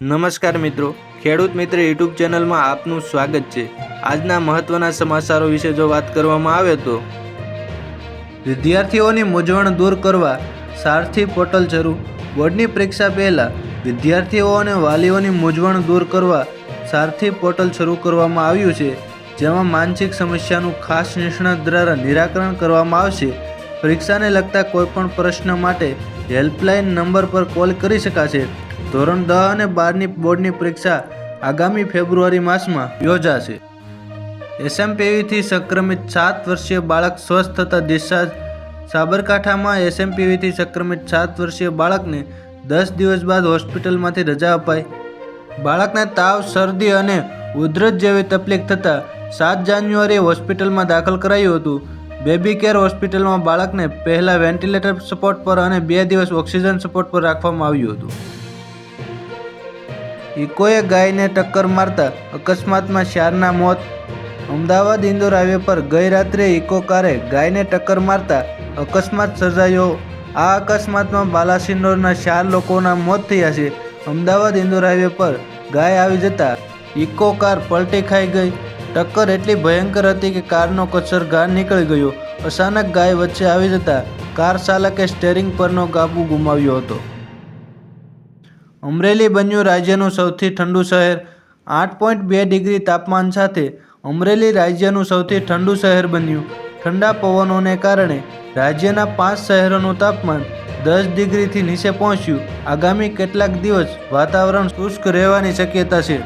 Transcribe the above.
નમસ્કાર મિત્રો. ખેડૂત મિત્ર યુટ્યુબ ચેનલમાં આપનું સ્વાગત છે. આજના મહત્વના સમાચારો વિશે જો વાત કરવામાં આવે તો વિદ્યાર્થીઓની મૂંઝવણ દૂર કરવા સારથી પોર્ટલ શરૂ. બોર્ડની પરીક્ષા પહેલાં વિદ્યાર્થીઓ અને વાલીઓની મૂંઝવણ દૂર કરવા સારથી પોર્ટલ શરૂ કરવામાં આવ્યું છે. જેમાં માનસિક સમસ્યાનું ખાસ નિષ્ણાત દ્વારા નિરાકરણ કરવામાં આવશે. પરીક્ષાને લગતા કોઈપણ પ્રશ્ન માટે હેલ્પલાઇન નંબર પર કોલ કરી શકાશે. ધોરણ દસ અને બારની બોર્ડની પરીક્ષા આગામી ફેબ્રુઆરી માસમાં યોજાશે. એસએમપીવીથી સંક્રમિત સાત વર્ષીય બાળક સ્વસ્થ થતા ડિસ્ચાર્જ સાબરકાંઠામાં એસએમપીવીથી સંક્રમિત સાત વર્ષીય બાળકને દસ દિવસ બાદ હોસ્પિટલમાંથી રજા અપાઈ. બાળકને તાવ, શરદી અને ઉધરસ જેવી તકલીફ થતાં સાત જાન્યુઆરીએ હોસ્પિટલમાં દાખલ કરાયું હતું. બેબી કેર હોસ્પિટલમાં બાળકને પહેલાં વેન્ટિલેટર સપોર્ટ પર અને બે દિવસ ઓક્સિજન સપોર્ટ પર રાખવામાં આવ્યું હતું. ઇકોએ ગાયને ટક્કર મારતા અકસ્માતમાં શારના મોત. અમદાવાદ ઇન્દોર હાઈવે પર ગઈ રાત્રે ઇકો કારે ગાયને ટક્કર મારતા અકસ્માત સર્જાયો. આ અકસ્માતમાં બાલાસિનોરના ચાર લોકોના મોત થયા છે. અમદાવાદ ઇન્દોર હાઈવે પર ગાય આવી જતા ઇકો કાર પલટી ખાઈ ગઈ. ટક્કર એટલી ભયંકર હતી કે કારનો કચર ગાર નીકળી ગયો. અચાનક ગાય વચ્ચે આવી જતા કાર ચાલકે સ્ટેરિંગ પરનો કાબુ ગુમાવ્યો હતો. અમરેલી બન્યું રાજ્યનું સૌથી ઠંડુ શહેર. આઠ પોઈન્ટ બે ડિગ્રી તાપમાન સાથે અમરેલી રાજ્યનું સૌથી ઠંડુ શહેર બન્યું. ઠંડા પવનોને કારણે રાજ્યના પાંચ શહેરોનું તાપમાન દસ ડિગ્રીથી નીચે પહોંચ્યું. આગામી કેટલાક દિવસ વાતાવરણ શુષ્ક રહેવાની શક્યતા છે.